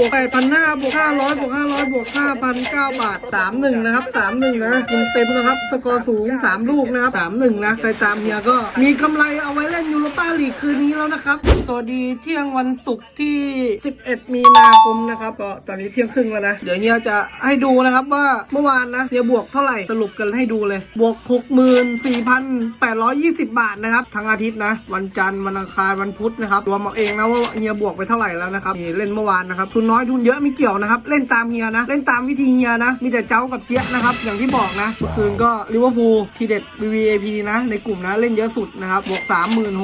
วกแปดพันห้าบวกห้าร้อยบวกห้าร้อยบวกห้าพันเก้าบาทสามหนึ่งนะครับสามหนึ่งนะกินเต็มนะครับสกอร์สูงสามลูกนะครับสามหนึ่งนะใครตามเฮียก็มีกำไรเอาไว้เล่นยูโรป้าลีกคืนนี้แล้วนะครับสวัสดีเที่ยงวันศุกร์ที่ 11 มีนาคมนะครับก็ตอนนี้เที่ยงครึ่งแล้วนะ เดี๋ยวเฮียจะให้ดูนะครับว่าเมื่อวานนะเฮียบวกเท่าไหร่สรุปกันให้ดูเลยบวก64,820 บาทนะครับทั้งอาทิตย์นะวันจันทร์วันอังคารวันพุธนะครับรวมเอาเองนะว่าเฮียบวกไปเท่าไหร่แล้วนะครับเล่นเมื่อวานนะครับทุนน้อยทุนเยอะไม่เกี่ยวนะครับเล่นตามเฮียนะ เล่นตามวิธีเฮียนะมีแต่เจ้ากับเจี๊ยบนะครับอย่างที่บอกนะเมื่อคืนก็ลิเวอร์พูลทีเด็ด VVAP นะในกลุ่มนะเล่นเยอะสุดนะครับบวก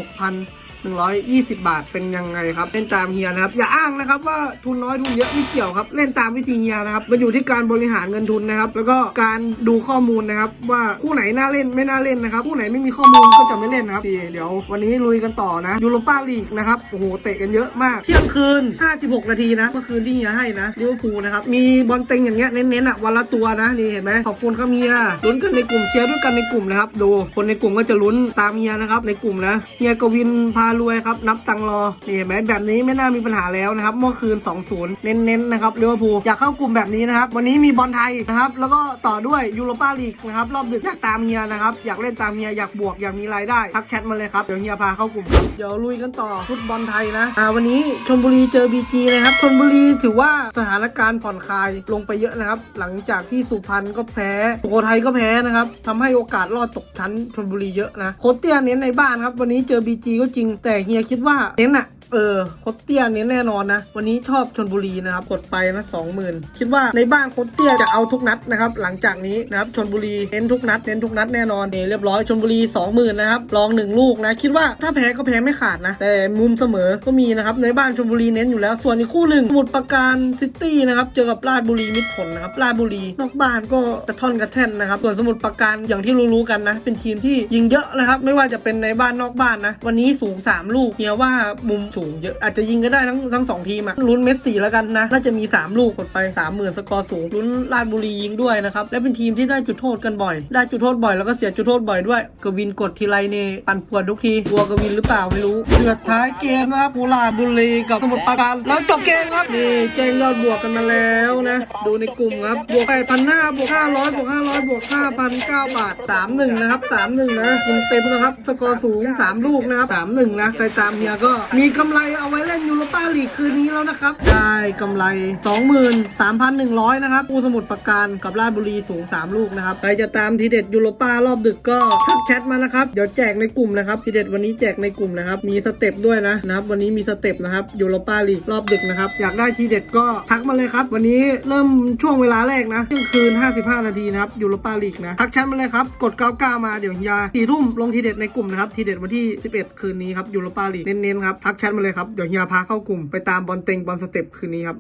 36,000 120 บาทเป็นยังไงครับ เล่นตามเฮียนะครับ อย่าอ้างนะครับว่าทุนน้อยทุนเยอะไม่เกี่ยวครับ เล่นตามวิธีเฮียนะครับมันอยู่ที่การบริหารเงินทุนนะครับ แล้วก็การดูข้อมูลนะครับ ว่าคู่ไหนน่าเล่นไม่น่าเล่นนะครับ คู่ไหนไม่มีข้อมูลก็จะไม่เล่นนะครับเดี๋ยววันนี้ลุยกันต่อนะยูโรป้าลีกนะครับโอ้โหเตะกันเยอะมากเที่ยงคืน 56 นาทีนะเมื่อคืนที่เฮียให้นะลิเวอร์พูลนะครับมีบอลเต็งอย่างเงี้ยเน้นๆอะวันละตัวนะนี่เห็นไหมขอบคุณครับเฮียลุ้นกันในกลุ่มเชียร์ด้วยกันในกลุ่มนะครับดูคนในกลุ่มก็จะลุ้นตามเฮียนะครับในกลุ่มนะเฮียกวินพารวยครับนับตังรอนี่เห็นไหมแบบนี้ไม่น่ามีปัญหาแล้วนะครับเมื่อคืน 2-0 เน้นๆนะครับลิเวอร์พูลอยากเข้ากลุ่มแบบนี้นะครับวันนี้มีบอลไทยนะครับแล้วก็ต่อด้วยยูโรปาลีกนะครับรอบดึกอยากตามเฮียนะครับอยากเล่นตามเฮียอยากบวกอยากมีรายได้ทักแชทมาเลยครับเดี๋ยวเฮียพาเข้ากลุ่มเดี๋ยวลุยกันต่อฟุตบอลไทยนะอ่าวันนี้ชลบุรีเจอบีจีนะครับชลบุรีถือว่าสถานการณ์ผ่อนคลายลงไปเยอะนะครับ หลังจากที่สุพรรณก็แพ้สุโขทัยก็แพ้นะครับทำให้โอกาสรอดตกชั้นชลบุรีเยอะนะโคตเตียเน้นในบ้านครับวันนี้เจอบีจีก็จริงแต่เฮียคิดว่าเน้นอะ เออโคตเตียเน้นแน่นอนนะ วันนี้ชอบชนบุรีนะครับกดไปนะสองหมื่นคิดว่าในบ้านโคตเตียจะเอาทุกนัดนะครับ หลังจากนี้นะครับชนบุรีเน้นทุกนัดเน้นทุกนัดแน่นอนนี่เรียบร้อยชนบุรีสองหมื่นนะครับลองหนึ่งลูกนะ คิดว่าถ้าแพ้ก็แพ้ไม่ขาดนะ แต่มุมเสมอก็มีนะครับในบ้านชนบุรีเน้นอยู่แล้ว ส่วนอีกคู่หนึ่งสมุทรปราการซิตี้นะครับเจอกับราชบุรีมิตรผลนะครับราชบุรีนอกบ้านก็กระท่อนกระแท่นนะครับ ส่วนสมุทรปราการอย่างที่รู้ๆกันนะ เป็นทีมที่ยิงเยอะนะครับ ไม่ว่าจะเป็นในบ้านนอกบ้านนะ วันนี้สูง 3 ลูกเฮียว่ามุมสูงเยอะอาจจะยิงก็ได้ทั้งทั้งสองทีมอะลุ้นเมสซี่แล้วกันนะน่าจะมี 3 ลูกกดไป 30,000 สกอร์สูงลุ้นราชบุรียิงด้วยนะครับและเป็นทีมที่ได้จุดโทษกันบ่อย ได้จุดโทษบ่อยแล้วก็เสียจุดโทษบ่อยด้วยกวินกดทีไรเนี่ยปั่นปวดทุกทีกลัวกวินหรือเปล่าไม่รู้เดือดท้ายเกมนะครับโคราชบุรีกับสมุทรปราการแล้วจบเกมครับนี่แจ้งยอดบวกกันมาแล้วนะดูในกลุ่มครับบวก8,500บวก500บวก500บวก5,009บาท31นะครับ31นะกินเต็มนะครับสกอร์สูง3ลูกนะครับ31นะใครตามเฮียก็มีกำำไรเอาไว้เล่นยูโรป้าลีกคืนนี้แล้วนะครับ ได้กำไร 23,100 นะครับปูสมุทรปราการกับราชบุรีสูง 3 ลูกนะครับใครจะตามทีเด็ดยูโรป้ารอบดึกก็ทักแชทมานะครับ เดี๋ยวแจกในกลุ่มนะครับทีเด็ดวันนี้แจกในกลุ่มนะครับ มีสเต็ปด้วยนะนะครับ วันนี้มีสเต็ปนะครับยูโรป้าลีกรอบดึกนะครับ อยากได้ทีเด็ดก็ทักมาเลยครับ วันนี้เริ่มช่วงเวลาแรกนะเที่ยงคืน 55 นาทีนะครับยูโรป้าลีกนะทักแชทมาเลยครับกด99มาเดี๋ยวเฮียสี่ทุ่มลงทีเด็ดในกลุ่มนะครับทีเด็ดวันที่ 11 คืนนี้ครับยูโรป้าลีกเน้นๆครับทักแชทมาเลยครับ เดี๋ยวเฮียพาเข้ากลุ่มไปตามบอลเต็งบอลสเต็ปคืนนี้ครับ